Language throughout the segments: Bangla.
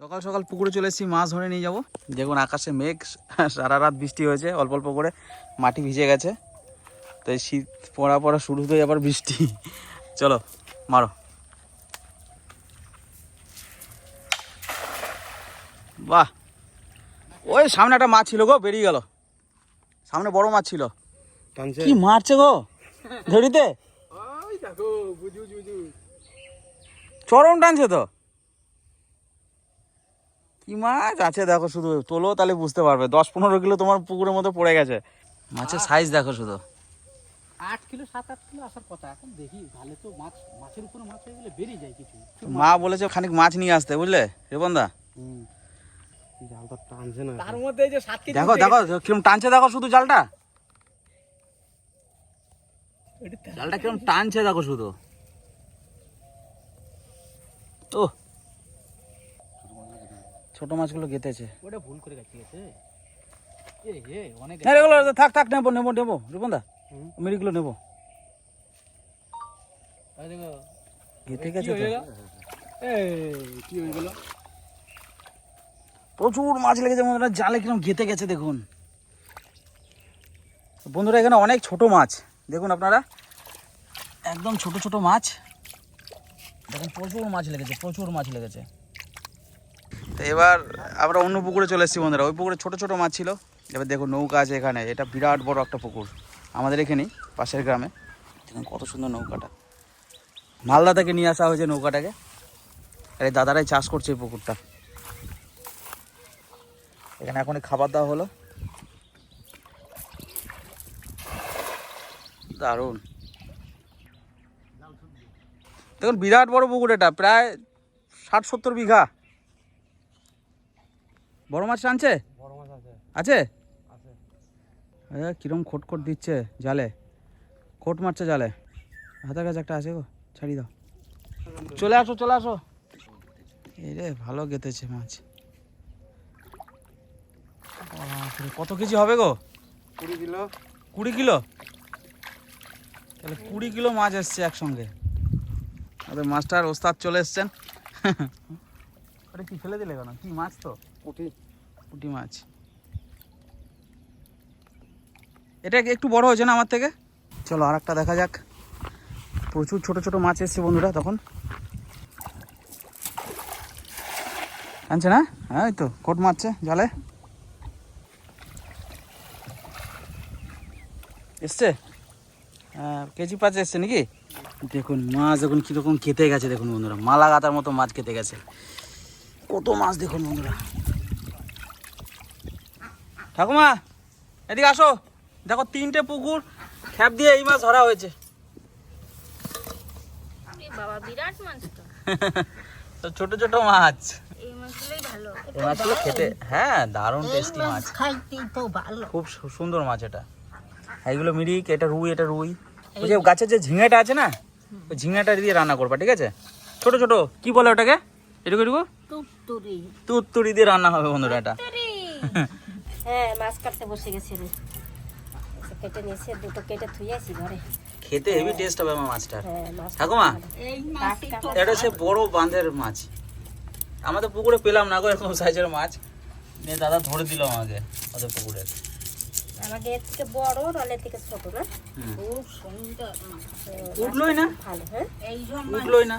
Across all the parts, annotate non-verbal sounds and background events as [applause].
সকাল সকাল পুকুরে চলে এসেছি মাছ ধরে নিয়ে যাব। দেখুন আকাশে মেঘ সারা রাত বৃষ্টি হয়েছে অল্প অল্প করে মাটি ভিজে গেছে। তাই শীত পড়া পড়া শুরু হতে আবার বৃষ্টি। চলো মারো। বাহ! ওই সামনে একটা মাছ ছিল গো বেরিয়ে গেল। সামনে বড় মাছ ছিল। কি মারছে গো? ধরিতে ওই দেখো বুঝু বুঝু চরম টানছে তো। কি মাছ আছে দেখো শুধু তোলো তাহলে বুঝতে পারবে। দশ পনেরো কিলো তোমার পুকুরের মতো পড়ে গেছে। মাছের সাইজ দেখো শুধু। আট কিলো সাত আট কিলো আসার কথা। এখন দেখি তো মাছ মাছের উপরে মাছ হয়ে গেলে বেরিয়ে যায় কিছু। মা বলেছে খানিক মাছ নিয়ে আসতে বুঝলে? রেবন্দা জালটা টানছে না। তার মধ্যে এই যে সাত কেজি দেখো দেখো কিরম টানছে দেখো শুধু জালটা। জালটা কিরম টানছে দেখো শুধু। ও ছোট মাছগুলো গেতেছে ওটা ভুল করে গেছে হ্যাঁ এগুলো থাক থাক নেব নেব নেব রিপন্দা মিরিগুলো নেব। গেতে গেছে কি হয়ে গেল? প্রচুর মাছ লেগেছে বন্ধুরা জালে কীরকম গেতে গেছে দেখুন। বন্ধুরা এখানে অনেক ছোট মাছ। দেখুন আপনারা একদম ছোট ছোট মাছ। দেখুন প্রচুর মাছ লেগেছে প্রচুর মাছ লেগেছে। তো এবার আমরা অন্য পুকুরে চলে এসেছি বন্ধুরা। ওই পুকুরে ছোট ছোট মাছ ছিল। এবার দেখুন নৌকা আছে এখানে। এটা বিরাট বড় একটা পুকুর। আমাদের এখানেই, পাশের গ্রামে। দেখুন কত সুন্দর নৌকাটা। মালদা থেকে নিয়ে আসা হয়েছে নৌকাটাকে। আর এই দাদারাই চাষ করছে এই পুকুরটা। এখানে এখন খাবার দেওয়া হলো। দারুণ। দেখুন বিরাট বড় পুকুর এটা। প্রায় ষাট সত্তর বিঘা। বড় মাছ টানছে আছে। কিরম খোট খোট দিচ্ছে জালে। খোট মারছে জালে। হাতের কাছে একটা আছে গো ছাড়ি দাও। চলে আসো চলে আসো। এই রে ভালো গেতেছে মাছ। কত কেজি হবে গো? কুড়ি কিলো। কুড়ি কিলো? তাহলে কুড়ি কিলো মাছ এসছে একসঙ্গে। আমাদের মাস্টার ওস্তাদ চলে এসছেন। ওটা কি ফেলে দিলে কেন? কি মাছ তো? পুঁটি। পুঁটি মাছ। এটা একটু বড় হয়েছে না আমার থেকে? চলো আর একটা দেখা যাক। প্রচুর ছোট ছোট মাছ এসছে বন্ধুরা তখন। আনছে না? হ্যাঁ তো কোট মারছে জালে। এসছে? হ্যাঁ, কেজি পাঁচ এসছে নাকি? দেখুন মাছ দেখুন কীরকম খেতে গেছে দেখুন বন্ধুরা। মালা গাতার মতো মাছ খেতে গেছে। কত মাছ দেখুন বন্ধুরা। ঠাকুমা এদিকে আসো। দেখো তিনটে পুকুর খ্যাপ দিয়ে এই মাছ ধরা হয়েছে। বাবা বিরাট মাছ [laughs] তো। ছোট ছোট মাছ। এই মাছগুলোই ভালো। এই মাছগুলো খেতে হ্যাঁ দারুণ টেস্টি মাছ খাইতেই তো ভালো। খুব সু- সুন্দর মাছ এটা। এইগুলো মিরিক এটা রুই এটা রুই। ওই যে গাছের যে ঝিঙেটা আছে না ওই ঝিঙেটা দিয়ে রান্না করবা ঠিক আছে? ছোট ছোট কি বলে ওটাকে? এটুকু এটুকু? তুত্তুরি। তুত্তুরি দিয়ে রান্না হবে বন্ধুরা এটা। [laughs] হ্যাঁ মাছ কাটতে বসে গেছে রে এসে কেটে নিয়েছে দুটো কেটে থুয়েছি ঘরে। খেতে হেভি টেস্ট হবে আমার মাছটার। হ্যাঁ ঠাকুমা এটা হচ্ছে বড় বাঁধের মাছ। আমাদের পুকুরে পেলাম না গো এরকম সাইজের মাছ। নিয়ে দাদা ধরে দিল আমাকে ওদের পুকুরে। আমাকে এর থেকে বড় নালে থেকে ছোট না? খুব সুন্দর। উঠলোই না? ভালো হ্যাঁ? উঠলোই না?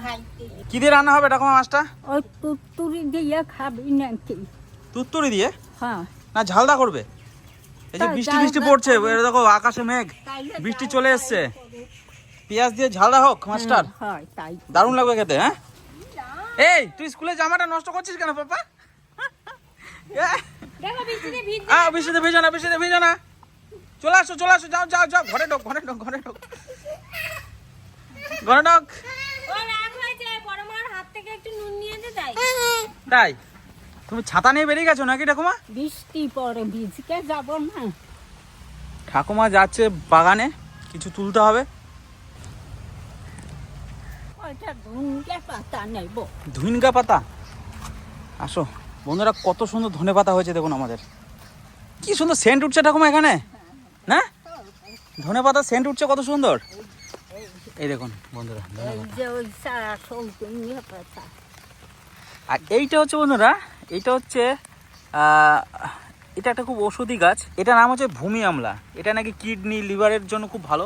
কি দিয়ে রান্না হবে ঠাকুমা মাছটা? ওই তুত্তুরি দিয়ে খাবি নাকি? তুত্তুরি দিয়ে? হ্যাঁ। না ঝালদা করবে। এই যে বৃষ্টি বৃষ্টি পড়ছে দেখো আকাশে মেঘ বৃষ্টি চলে এসছে। পেঁয়াজ দিয়ে ঝালদা হোক মাস্টার। দারুণ লাগবে খেতে হ্যাঁ? এই তুই স্কুলে জামাটা নষ্ট করছিস কেন পাপা? বৃষ্টিতে ভিজো না বৃষ্টিতে ভিজো না। চলে আসো চলে আসো যাও যাও যাও ঘরে ঢোক ঘরে ঢোক ঘরে ঢোক। ঘরে ঢোক। তাই তুমি ছাতা নিয়ে বেরিয়ে গেছো নাকি ঠাকুমা? বৃষ্টি পরে ভিজকে যাব না। ঠাকুমা যাচ্ছে বাগানে কিছু তুলতে হবে। ধুনকে পাতা আসো বন্ধুরা কত সুন্দর ধনে পাতা হয়েছে দেখুন আমাদের। কি সুন্দর সেন্ট উঠছে ঠাকুমা এখানে? না? ধনে পাতা সেন্ট উঠছে কত সুন্দর। এই দেখুন বন্ধুরা আর এইটা হচ্ছে বন্ধুরা এইটা হচ্ছে এটা একটা খুব ওষুধি গাছ। এটা নাম হচ্ছে ভূমি আমলা। এটা নাকি কিডনি লিভারের জন্য খুব ভালো।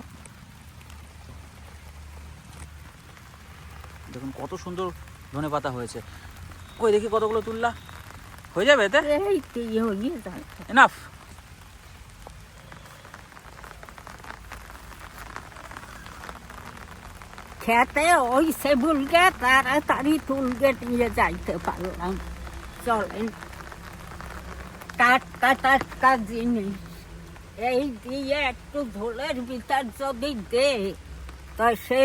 দেখুন কত সুন্দর ধনে পাতা হয়েছে। কই দেখি কতগুলো তুললা? হয়ে যাবে এতে? এই ইয়ে এনাফ খেতে ওই সেবুলকে তাড়াতাড়ি তুলকে নিয়ে যাইতে পারলাম। চলেন। টাটকা টাটকা জিনিস। এই দিয়ে একটু ঝোলের ভিতর যদি দে তা সে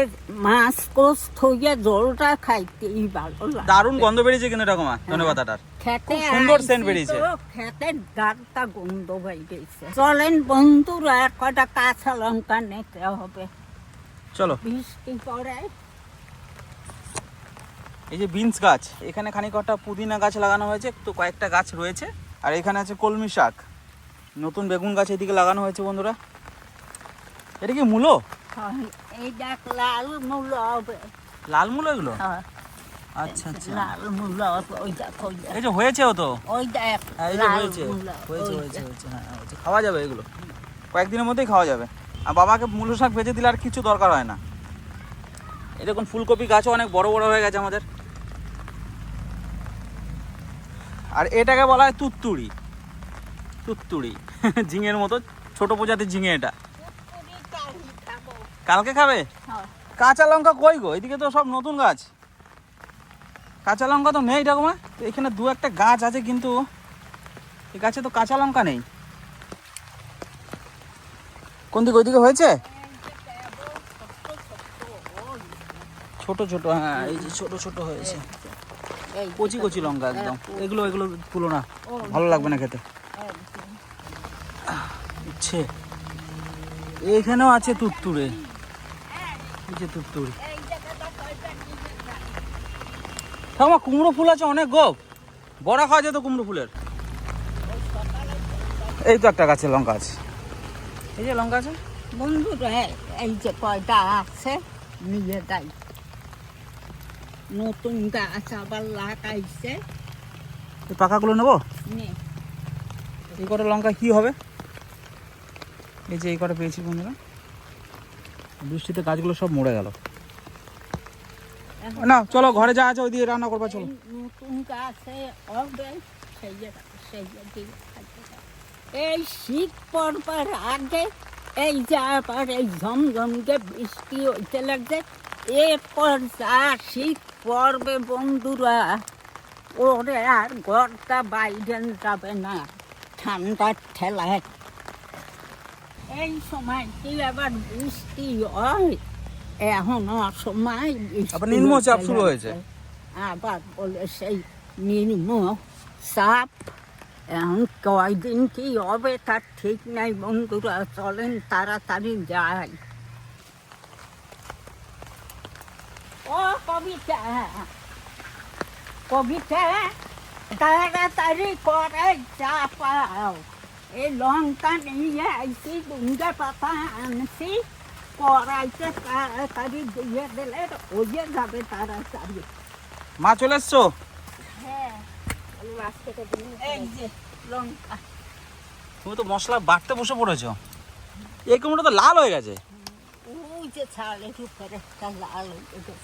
মাছ কোষ থইয়ে জলটা খাইতেই ভালো লাগে। দারুণ গন্ধ বেরিয়েছে কিন্তু এটা কমা। ধনে পাতাটার খেতে সুন্দর scent বেরিয়েছে। খেতে ডাক্তা গন্ধ বাইরেছে চলেন বন্ধুরা কটা কাঁচা লঙ্কা নিতে হবে। চলো। বৃষ্টি পড়ে। এই যে বিনস গাছ এখানে খানিকটা পুদিনা গাছ লাগানো হয়েছে তো কয়েকটা গাছ রয়েছে। আর এখানে আছে কলমি শাক। নতুন বেগুন গাছ এদিকে লাগানো হয়েছে বন্ধুরা। এটা কি মূলো? হয়, লাল মূল এগুলো? হ্যাঁ, আচ্ছা আচ্ছা। এই যে হয়েছেও তো? ওই হ্যাঁ এই যে হয়েছে। হয়েছে হয়েছে হয়েছে হ্যাঁ খাওয়া যাবে এগুলো। কয়েকদিনের মধ্যেই খাওয়া যাবে। আর বাবাকে মূলো শাক ভেজে দিলে আর কিছু দরকার হয় না। এই দেখুন ফুলকপি গাছও অনেক বড় বড় হয়ে গেছে আমাদের। আর এটাকে বলা হয় তুত্তুড়ি। তুত্তুড়ি। [laughs] ঝিঙের মতো ছোট প্রজাতির ঝিঙে এটা। কালকে খাবে? হ্যাঁ। কাঁচা লঙ্কা কই গো? এদিকে তো সব নতুন গাছ। কাঁচা লঙ্কা তো নেই ঠাকুমা। তো এখানে দু একটা গাছ আছে কিন্তু এই গাছে তো কাঁচা লঙ্কা নেই। কোন দিকে? ওইদিকে হয়েছে? ছোট ছোট হ্যাঁ এই যে ছোট ছোট হয়েছে। কচি কচি লঙ্কা একদম। এগুলো এগুলো তুলো না। ভালো লাগবে না খেতে। ইচ্ছে এখানেও আছে তুত্তুরে এই যে তুত্তুরে ঠাকুমা কুমড়ো ফুল আছে অনেক গো। বড়া খাওয়া যেত কুমড়ো ফুলের। এই তো একটা গাছে লঙ্কা আছে। এই যে লঙ্কা আছে। বন্ধুরা এই যে কয়টা আছে নিয়ে যাই। নতুন গাছ আবার লাগাইছে। পাকাগুলো নেব? এই কটা লঙ্কা কি হবে? এই যে এই কটা পেয়েছি বন্ধুরা। বৃষ্টিতে গাছগুলো সব মরে গেল। না চলো ঘরে যা আছে ওই দিয়ে রান্না করবা চলো। নতুন। এই শীত পড়বার আগে এই যে আবার এই ঝমঝমকে বৃষ্টি হইতে লাগছে। এরপর যা শীত পড়বে বন্ধুরা ওরে আর ঘরটা বাইরে যাবে না ঠান্ডার ঠেলায়। এই সময় কি আবার বৃষ্টি হয়? এখন অসময় আবার নিম্নচাপ শুরু হয়েছে। আবার বলে সেই নিম্ন চাপ। এখন কয়দিন কি হবে তার ঠিক নাই বন্ধুরা চলেন তাড়াতাড়ি যাই ও কবিতা কবিতা তাড়াতাড়ি করে চা পাও। এই লঙ্কা নিয়ে আইসি দুঙ্গা পাতা আনছি কড়াইতে তাড়াতাড়ি দিয়ে দিলে যাবে তাড়াতাড়ি। মা চলে এসছো? হ্যাঁ আমি মাছ কেটে দিই এই যে লঙ্কা। তুমি তো মশলা বাটতে বসে পড়েছো। এই কুমড়োটা তো লাল হয়ে গেছে। ওই যে লাল হয়ে গেছে।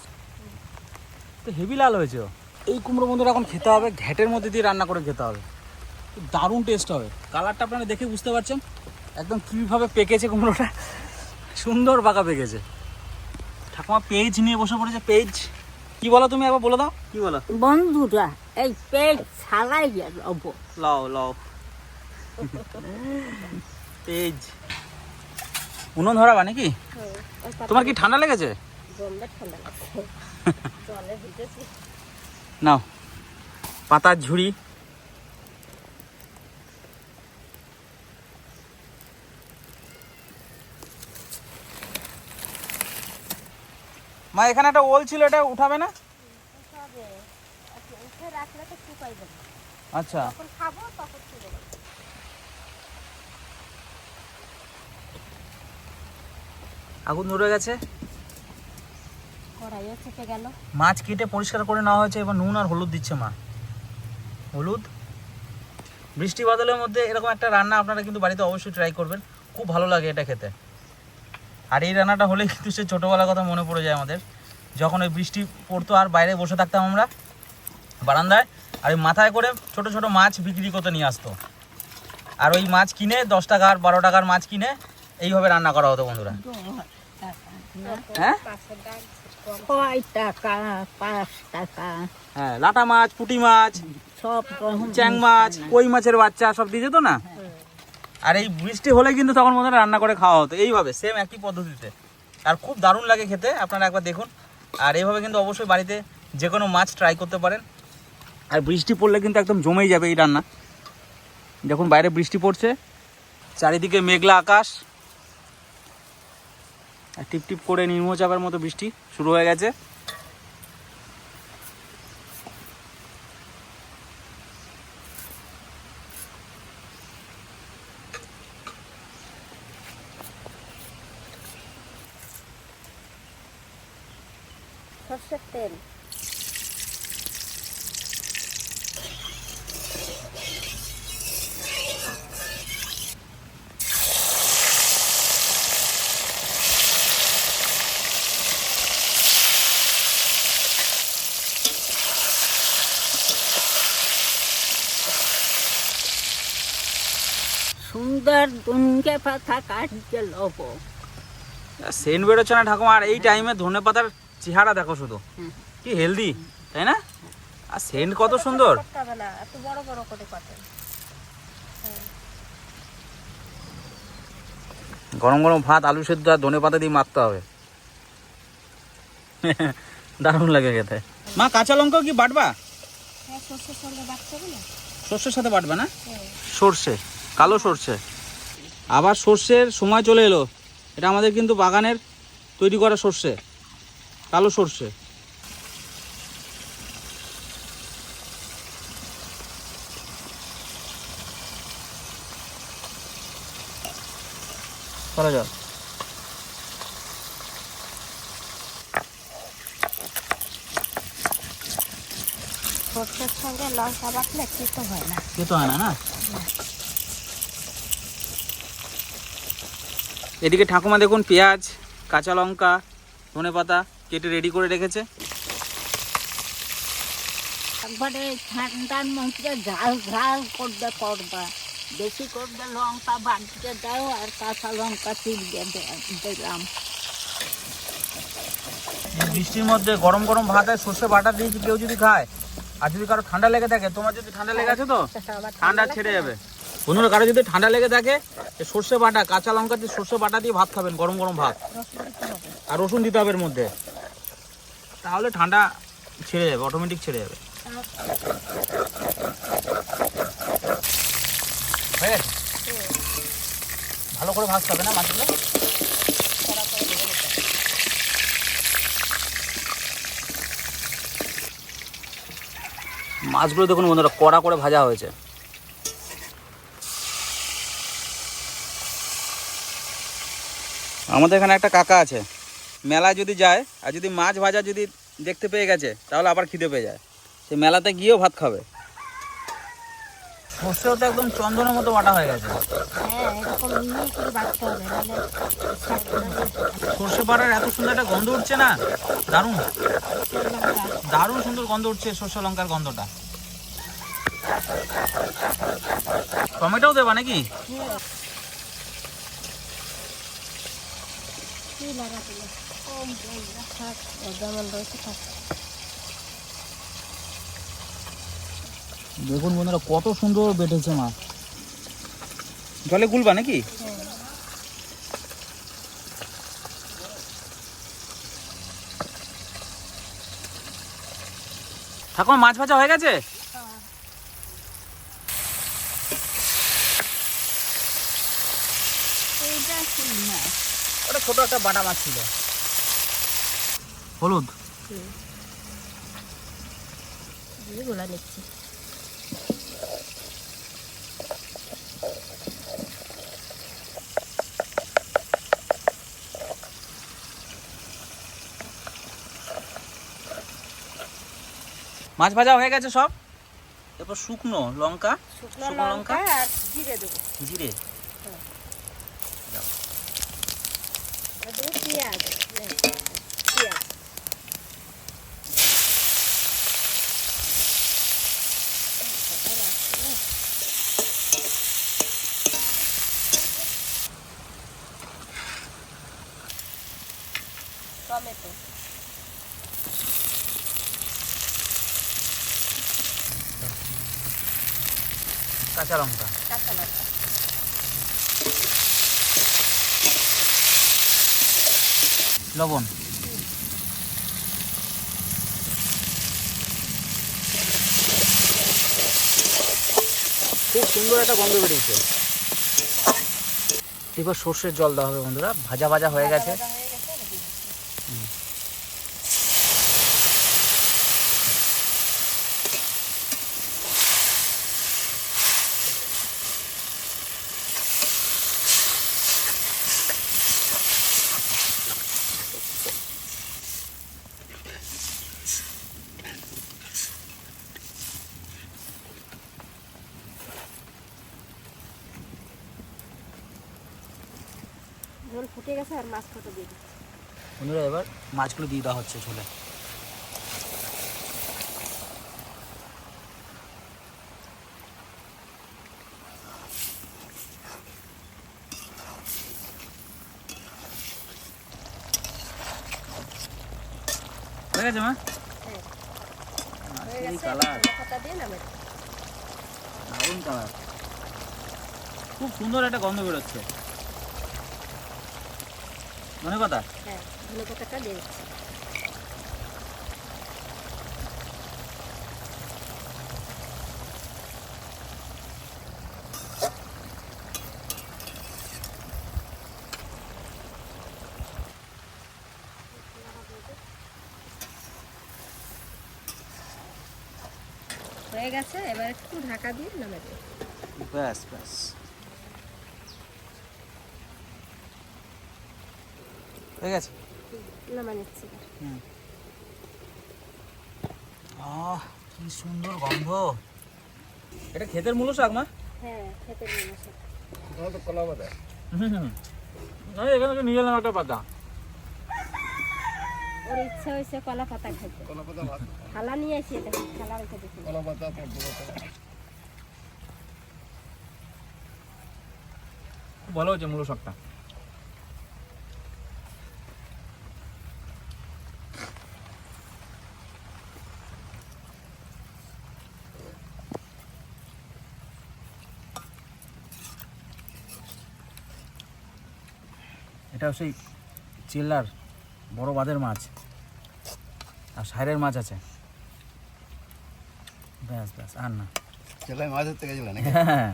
তো হেভি লাল হয়েছে এই কুমড়ো বন্ধুরা এখন খেতে হবে ঘ্যাটের মধ্যে দিয়ে রান্না করে খেতে হবে। দারুণ টেস্ট হবে। কালারটা আপনারা দেখে বুঝতে পারছেন? একদম কীভাবে পেকেছে কুমড়োটা। সুন্দর পাকা পেকেছে। ঠাকুমা পেজ নিয়ে বসে পড়েছে পেজ কি বলো তুমি একবার বলে দাও। কি বলো? বন্ধুরা এই পেজ ছালাই রব লাও লাও। পেজ উনুন ধরাবা নাকি? তোমার কি ঠান্ডা লেগেছে? নাও পাতার ঝুড়ি। মা এখানে একটা ওল ছিল এটা উঠাবে না? আচ্ছা আচ্ছা। আগুন ধরে গেছে? কড়াইও চেপে গেল। মাছ কেটে পরিষ্কার করে নেওয়া হয়েছে এবার নুন আর হলুদ দিচ্ছে মা। হলুদ। বৃষ্টি বাদলের মধ্যে এরকম একটা রান্না আপনারা কিন্তু বাড়িতে অবশ্যই ট্রাই করবেন। খুব ভালো লাগে এটা খেতে। আর এই রান্নাটা হলে কিন্তু সে ছোটোবেলার কথা মনে পড়ে যায় আমাদের। যখন ওই বৃষ্টি পড়তো আর বাইরে বসে থাকতাম আমরা বারান্দায় আর ওই মাথায় করে ছোট ছোট মাছ বিক্রি করতে নিয়ে আসতো। আর ওই মাছ কিনে দশ টাকার বারো টাকার মাছ কিনে এইভাবে রান্না করা হতো বন্ধুরা। হ্যাঁ? ছয় টাকা পাঁচ টাকা। হ্যাঁ লাটা মাছ পুঁটি মাছ সব চ্যাং মাছ কই মাছের বাচ্চা সব দিয়ে যেত না? আর এই বৃষ্টি হলে কিন্তু তখন মধ্যে রান্না করে খাওয়া হতো। এইভাবে সেম একই পদ্ধতিতে। আর খুব দারুণ লাগে খেতে আপনারা একবার দেখুন। আর এইভাবে কিন্তু অবশ্যই বাড়িতে যে কোনো মাছ ট্রাই করতে পারেন। আর বৃষ্টি পড়লে কিন্তু একদম জমেই যাবে এই রান্না। যখন বাইরে বৃষ্টি পড়ছে চারিদিকে মেঘলা আকাশ। আর টিপ টিপ করে নিম্নচাপের মতো বৃষ্টি শুরু হয়ে গেছে সর্ষের তেল দুনকে পাতা কাটতে লব। সেন্ট বেরোচ্ছে না ঠাকুমা আর এই টাইমে ধনে পাতার চেহারা দেখো শুধু। কি হেলদি তাই না? আর সেন্ট কত সুন্দর। করতে হবে না এত বড় বড় করে কাটে গরম গরম ভাত আলু সেদ্ধ আর ধনে পাতা দিয়ে মাখতে হবে। দারুণ লাগে খেতে। মা কাঁচা লঙ্কা কি বাটবা? হ্যাঁ সর্ষের সাথে বাটবা না? হ্যাঁ। সর্ষে কালো সর্ষে। আবার সর্ষের সময় চলে এলো। এটা আমাদের কিন্তু বাগানের তৈরি করা সর্ষে কালো সর্ষে। যাও সর্ষের সঙ্গে লঙ্কা বাটলে খেতে হয় না। খেতে হয় না না? এদিকে ঠাকুমা দেখুন পেঁয়াজ কাঁচা লঙ্কা ধনে পাতা কেটে রেডি করে রেখেছে। একবারে ঠান্ডার মধ্যে ঝাল ঝাল করবে করবা। বেশি করবে লঙ্কা বাড়তে দাও আর কাঁচা লঙ্কা চিড়িয়ে দিলাম। বৃষ্টির মধ্যে গরম গরম ভাত আর সর্ষে বাটা দিয়ে কেউ যদি খায়? আর যদি কারও ঠান্ডা লেগে থাকে তোমার যদি ঠান্ডা লেগে আছে তো? ঠান্ডা ছেড়ে যাবে। বন্ধুরা কারও যদি ঠান্ডা লেগে থাকে সর্ষে বাটা, কাঁচা লঙ্কা দিয়ে সর্ষে বাটা দিয়ে ভাত খাবেন, গরম গরম ভাত। আর রসুন দিতে হবে এর মধ্যে। তাহলে ঠান্ডা ছেড়ে যাবে অটোমেটিক ছেড়ে যাবে। ভালো করে ভাজতে হবে না মাছগুলো? মাছগুলো দেখুন বন্ধুরা, কড়া করে ভাজা হয়েছে। আমাদের এখানে একটা কাকা আছে। মেলায় যদি যায়, আর যদি মাছ ভাজা যদি দেখতে পেয়ে গেছে, তাহলে আবার খিদে পেয়ে যায়। সে মেলাতে গিয়েও ভাত খাবে। সর্ষেও তো একদম চন্দনের মতো বাটা হয়ে গেছে। সর্ষে বাটার এত সুন্দর একটা গন্ধ উঠছে না? দারুণ। দারুণ সুন্দর গন্ধ উঠছে লঙ্কার গন্ধটা। টমেটোও দেবা নাকি কি লাগাতে কম থাক যেমন রয়েছে থাক দেখুন বন্ধুরা কত সুন্দর বেটেছে মাছ জলে গুলবা নাকি? ঠাকুমা মাছ ভাজা হয়ে গেছে এইটা কি মাছ ওটা ছোট একটা বাটা মাছ ছিল হলুদ গোলা নিচ্ছি মাছ ভাজা হয়ে গেছে সব? এরপর শুকনো লঙ্কা শুকনো? লঙ্কা আর জিরে দেবো। জিরে আর দেবো পেঁয়াজ পেঁয়াজ টমেটো কাঁচা লঙ্কা। কাঁচা লঙ্কা। লবণ। খুব সুন্দর একটা গন্ধ বেরিয়েছে। এবার সর্ষের জল দেওয়া হবে বন্ধুরা। ভাজা ভাজা হয়ে গেছে। ফুটে গেছে আর মাছ ফটো দিয়ে দিচ্ছি। বন্ধুরা এবার মাছগুলো দিয়ে দেওয়া হচ্ছে ঝোলে হয়ে গেছে মা। দারুণ কালার খুব সুন্দর একটা গন্ধ বেরোচ্ছে। ধনে পাতা হ্যাঁ ধনে পাতাটা দিয়ে দিচ্ছি। হয়ে গেছে এবার একটু ঢাকা দিয়ে নামে দেবো ব্যাস ব্যাস। হয়ে গেছে। হুম। আহ কি সুন্দর গন্ধ। এটা ক্ষেতের মূল শাক মা? হ্যাঁ তো কলা পাতা হুম এখানে তো নিয়ে একটা পাতা। ওর ইচ্ছা হয়েছে কলা পাতা খেতে। কলা পাতা ভাত। থালা নিয়ে আসি এটা থালা রেখে দিচ্ছি কলা পাতা পদ্ম পাতা। ভালো হচ্ছে মূল শাকটা। এটা সেই চিল্লার বড় বাঁধের মাছ। আর সাইরের মাছ আছে। ব্যাস ব্যাস আর না। মাছ ধরতে গেছিল নাকি? হ্যাঁ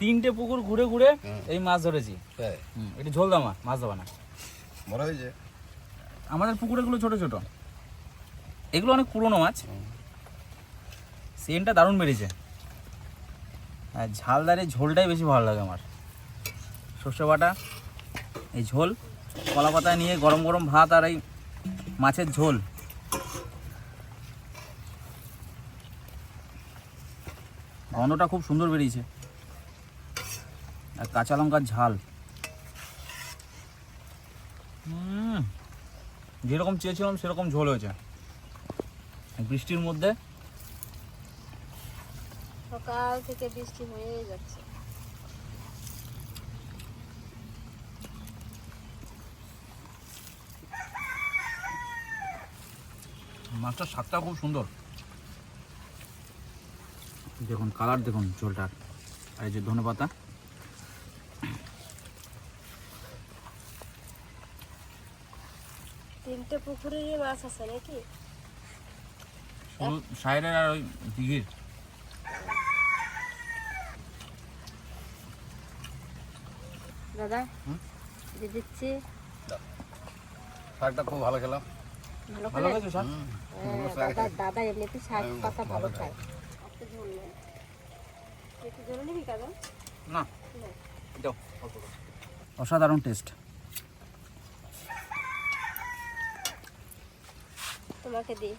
তিনটে পুকুর ঘুরে ঘুরে এই মাছ ধরেছি। এটা ঝোল দামা মাছ দেওয়া না। বড় হয়েছে? আমাদের পুকুরেগুলো ছোট ছোট। এগুলো অনেক পুরনো মাছ। হুম। সেন্টটা দারুণ বেরিয়েছে আর ঝালদারের ঝোলটাই বেশি ভালো লাগে আমার। সর্ষে বাটা এই ঝোল। কলা পাতায় নিয়ে গরম গরম ভাত আর এই মাছের ঝোল। গন্ধটা খুব সুন্দর বেরিয়েছে। আর কাঁচা লঙ্কার ঝাল। যেরকম চেয়েছিলাম সেরকম ঝোল হয়েছে। বৃষ্টির মধ্যে সকাল থেকে বৃষ্টি হয়েই যাচ্ছে। মাছটার স্বাদটা খুব সুন্দর। দেখুন কালার দেখুন ঝোলটার আর এই যে ধনে পাতা। তিনটে পুকুরেরই মাছ আছে নাকি? শুধু সাইডের আর ওই দিঘির। দাদা দিচ্ছি। শাকটা খুব ভালো খেলাম। ভালো স্যার হ্যাঁ, দাদা দাদা এমনিতে শাক পাতা ভালো খায় না। অসাধারণ টেস্ট। তোমাকে দিই।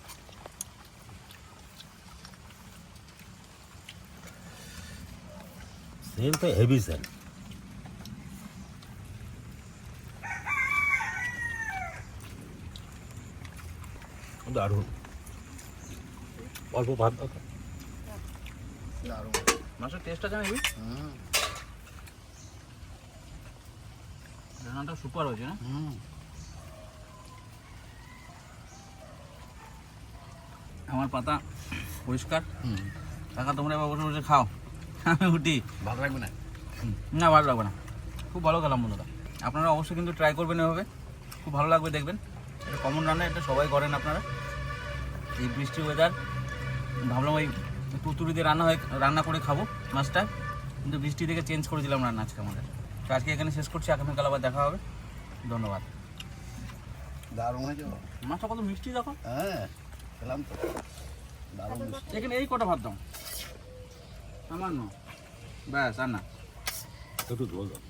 সেল তো হেভি সেল দারুণ। অল্প ভাত দাও দারুণ। মাছের টেস্ট আছে নাকি হুম। রান্নাটা সুপার হয়েছে না? হুম। আমার পাতা পরিষ্কার। হুম। কাকা তোমরা এবার বসে বসে খাও। আমি উঠি। ভালো লাগবে না? না ভালো লাগবে না। খুব ভালো খেলাম বন্ধুরা। আপনারা অবশ্যই কিন্তু ট্রাই করবেন এভাবে। খুব ভালো লাগবে দেখবেন। এটা কমন রান্না এটা সবাই করেন আপনারা। এই বৃষ্টি ওয়েদার ভাবলাম ওই তুতুরি দিয়ে রান্না হয়ে রান্না করে খাব মাছটা। কিন্তু বৃষ্টি থেকে চেঞ্জ করে দিলাম রান্না আজকে আমাদের। তো আজকে এখানে শেষ করছি আগামীকাল আবার দেখা হবে। ধন্যবাদ। দারুণ হয়েছে। মাছটা কত মিষ্টি দেখো। হ্যাঁ খেলাম তো। দারুণ মিষ্টি। এখানে এই কটা ভাত দাও। আমার ন ব্যাস আর না। একটু জল দাও।